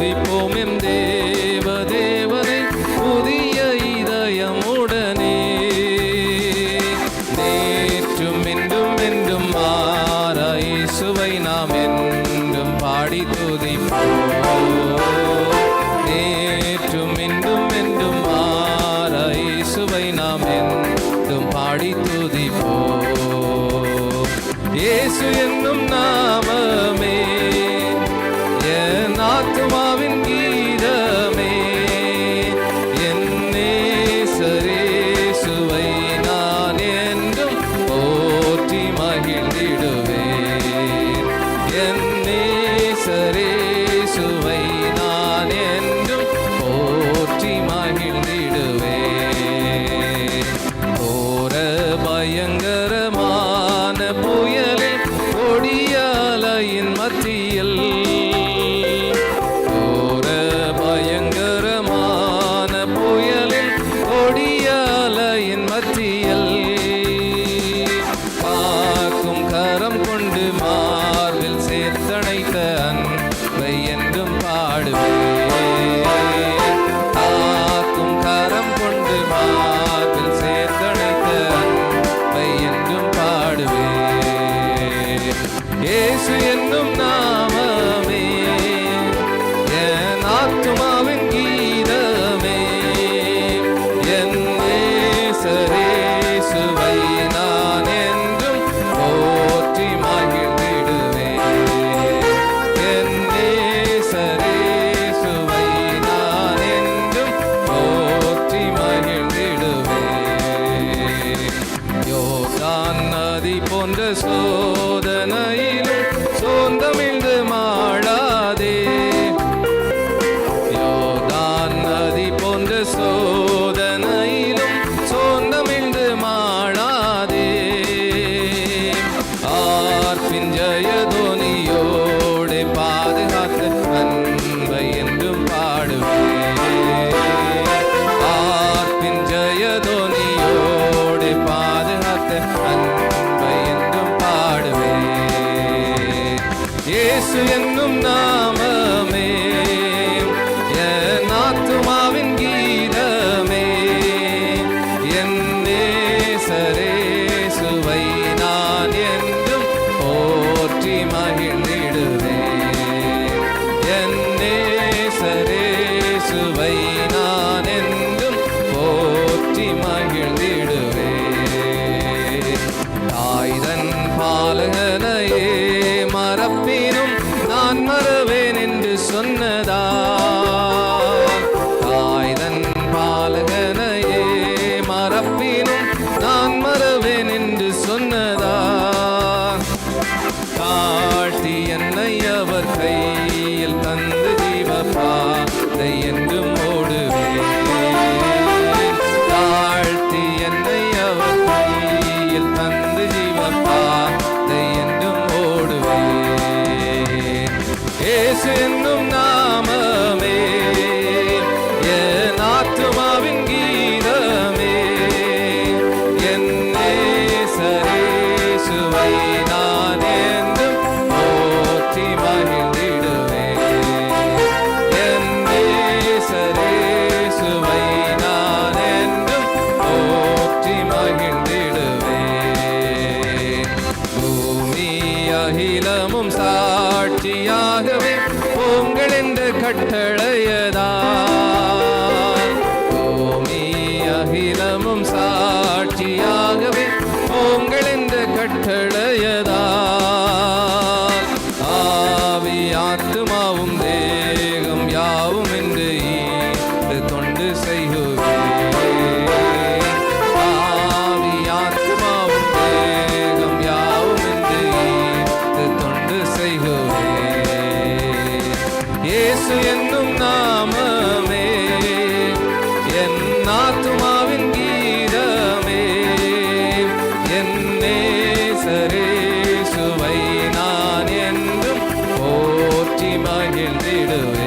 துதிப்போம் எம் தேவதேவனை புதிய இதயமுடனே. நேற்றும் இன்றும் என்றும் மாறாய் சுவை நாம் என்றும் பாடி துதிப்போம். நேற்றும் இன்றும் என்றும் மாறாய் சுவை நாம் என்றும் பாடி துதிப்போம். இயேசு என்னும் part of it. Jesus. இயேசு என்னும் நாம on my அகிலமும் சாட்சியாகவே உங்கள் என்று கட்டளையதா சுவை நான் என்றும் போற்றி மகிழ்ந்திடுவேன்.